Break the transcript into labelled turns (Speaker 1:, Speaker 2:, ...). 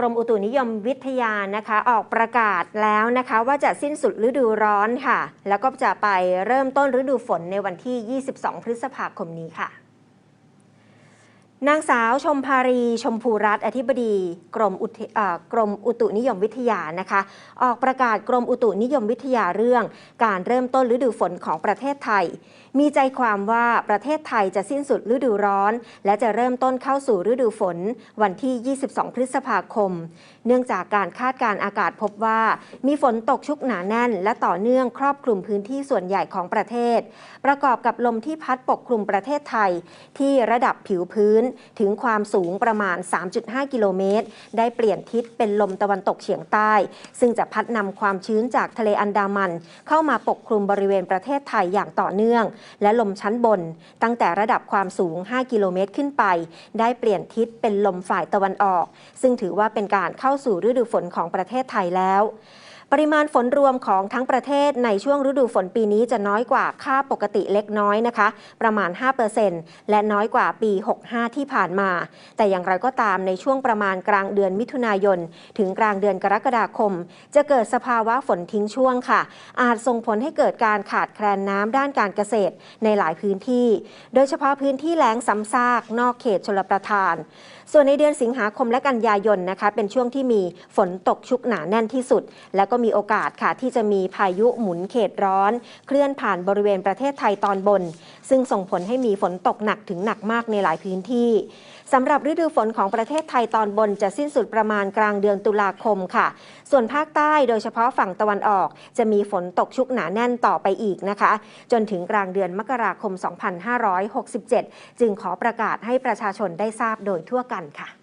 Speaker 1: กรมอุตุนิยมวิทยานะคะ ออกประกาศแล้วนะคะ ว่าจะสิ้นสุดฤดูร้อนค่ะ แล้วก็จะไปเริ่มต้นฤดูฝนในวันที่ 22 พฤษภาคมนี้ค่ะ นางสาวชมภารีชมพูรัตน์อธิบดีกรมอุกรมอุตุนิยมวิทยานะคะ ออกประกาศกรมอุตุนิยมวิทยาเรื่อง การเริ่มต้นฤดูฝนของประเทศไทย มีใจความว่าประเทศไทยจะสิ้นสุดฤดูร้อน และจะเริ่มต้นเข้าสู่ฤดูฝน วันที่ 22 พฤษภาคม เนื่องจากการคาดการณ์อากาศพบว่า มีฝนตกชุกหนาแน่น และต่อเนื่องครอบคลุมพื้นที่ส่วนใหญ่ของประเทศ ประกอบกับลมที่พัดปกคลุมประเทศไทย ที่ระดับผิวพื้นถึงความสูงประมาณ 3.5 กิโลเมตร ได้เปลี่ยนทิศเป็นลมตะวันตกเฉียงใต้ ซึ่งจะพัดนำความชื้นจากทะเลอันดามัน เข้ามาปกคลุมบริเวณประเทศไทยอย่างต่อเนื่อง และลมชั้นบน ตั้งแต่ระดับความสูง 5 กิโลเมตรขึ้นไป ได้เปลี่ยนทิศเป็นลมฝ่ายตะวันออก ซึ่งถือว่าเป็นการเข้าสู่ฤดูฝนของประเทศไทยแล้ว ปริมาณฝนรวมของทั้งประเทศในช่วงฤดูฝนปีนี้จะน้อยกว่าค่าปกติเล็กน้อยนะคะ ประมาณ 5%และน้อยกว่าปี 65 ที่ผ่านมา แต่อย่างไรก็ตามในช่วงประมาณกลางเดือนมิถุนายน ถึงกลางเดือนกรกฎาคม จะเกิดสภาวะฝนทิ้งช่วงค่ะ อาจส่งผลให้เกิดการขาดแคลนน้ำด้านการเกษตรในหลายพื้นที่ โดยเฉพาะพื้นที่แล้งซ้ำซากนอกเขตชลประทาน ส่วนในเดือนสิงหาคมและกันยายนนะคะ เป็นช่วงที่มีฝนตกชุกหนาแน่นที่สุด และก็มีโอกาสค่ะที่จะมีพายุหมุนเขตร้อน เคลื่อนผ่านบริเวณประเทศไทยตอนบน ซึ่งส่งผลให้มีฝนตกหนักถึงหนักมากในหลายพื้นที่สำหรับฤดูฝนของประเทศไทยตอนบนจะสิ้นสุดประมาณกลางเดือนตุลาคมค่ะ ส่วนภาคใต้โดยเฉพาะฝั่งตะวันออก จะมีฝนตกชุกหนาแน่นต่อไปอีกนะคะ จนถึงกลางเดือนมกราคม 2567 จึงขอประกาศให้ประชาชนได้ทราบโดยทั่วกันค่ะ